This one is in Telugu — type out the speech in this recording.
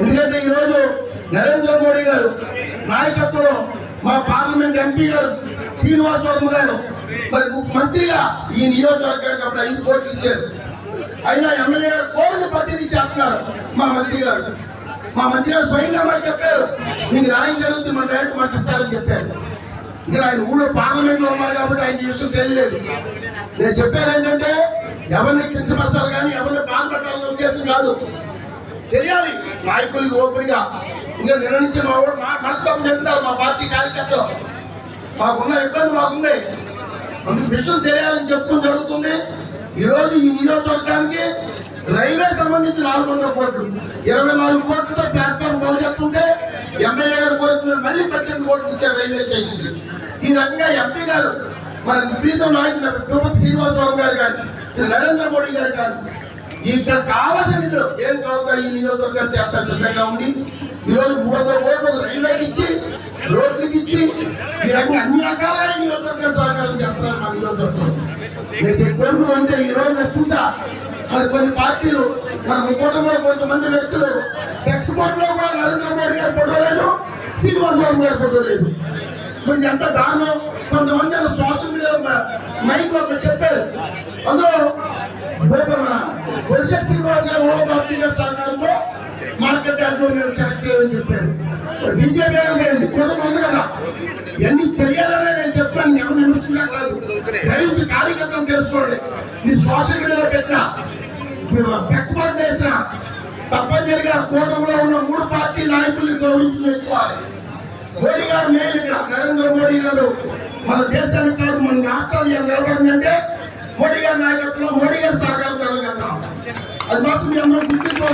ఎందుకంటే ఈరోజు నరేంద్ర మోడీ గారు నాయకత్వంలో మా పార్లమెంట్ ఎంపీ గారు శ్రీనివాస్ వర్మ గారు మరి మంత్రిగా ఈ నియోజకవర్గానికి అప్పుడు ఐదు కోట్లు ఇచ్చారు. అయినా ఎమ్మెల్యే గారు కోరిన ప్రతినిధి చేస్తున్నారు మా మంత్రి గారు. మా మంత్రి గారు స్వయంగా మాకు చెప్పారు మీకు రాయం జరుగుతుంది మన డైరెక్ట్ మాకు ఇస్తారని చెప్పారు. ఇంకా ఆయన ఊళ్ళో పార్లమెంట్లో ఉన్నారు కాబట్టి ఆయన విషయం తెలియలేదు నేను చెప్పాను ఏంటంటే ఎవరిని కించపరచాలి కానీ ఎవరిని బాధపడాలని ఉద్దేశం కాదు. తెలియాలి. నాయకులకి ఓపెన్గా ఇంకా నిర్ణయించి మా ఊరు మా మనస్తాపం చెప్తారు మా పార్టీ కార్యకర్తలు. మాకున్న ఇబ్బంది మాకుంది. అందుకు విషయం తెలియాలని చెప్తూ జరుగుతుంది. ఈరోజు ఈ నియోజకవర్గానికి రైల్వే సంబంధించి నాలుగు వందల కోట్లు ఇరవై నాలుగు కోట్లతో ప్లాట్ఫామ్ మొదలెత్తుంటే ఎమ్మెల్యే గారు కోరుతున్నారు మళ్ళీ పద్దెనిమిది కోట్లు ఇచ్చారు రైల్వే చేసింది ఈ రకంగా ఎంపీ గారు మన ప్రీతం నాయకులు తిరుపతి శ్రీనివాసరావు గారు కానీ నరేంద్ర మోడీ గారు కానీ ఇక్కడ కావాల్సిన నిధులు. ఏం కావాలో ఈ నియోజకవర్గం చేస్తా సిద్ధంగా ఉండి ఈరోజు మూడు వందల కోట్లు రైల్వేకి ఇచ్చి రోడ్లకి ఇచ్చి ఈ రకంగా అన్ని రకాల నియోజకవర్గ సహకారం చేస్తున్నారు మా నియోజకవర్గం. నేను అంటే ఈ రోజు నేను చూసా. మరి కొన్ని పార్టీలు మన కుటుంబంలో కొంతమంది వ్యక్తులు ఎక్స్పోర్ట్లో కూడా నరేంద్ర మోడీ గారు ఫోటో లేదు శ్రీనివాసరావు గారు ఫోటో లేదు మరి ఎంత దానం కొంతమంది సోషల్ మీడియా మైక్లో చెప్పారు. అందులో పరిషత్ శ్రీనివాస్ గారు ఓ గారి సహకారంతో మార్కెట్ యార్డ్లో మేము సెలెక్ట్ చేయమని చెప్పారు. బీజేపీ గారు కదా. ఇవన్నీ తెలియాలనే నేను చెప్పాను ఎవరు నిమిషంగా కాదు. దయచేసి కార్యకర్తలు తెలుసుకోండి. మీ సోషల్ మీడియాలో పెట్టిన ఎక్స్పర్ట్ చేసిన తప్పనిసరిగా కూటమిలో ఉన్న మూడు పార్టీ నాయకుల్ని గౌరవించి నేర్చుకోవాలి. మోడీ గారు నేను ఇక్కడ. నరేంద్ర మోడీ గారు మన దేశానికి కాదు మన రాష్ట్రాలు నిలబడిందంటే మోడీ గారి నాయకత్వంలో మోడీ గారు సహకారం కలగలుగుతాం అది మాత్రం మీ అందరూ గుర్తించుకోవాలి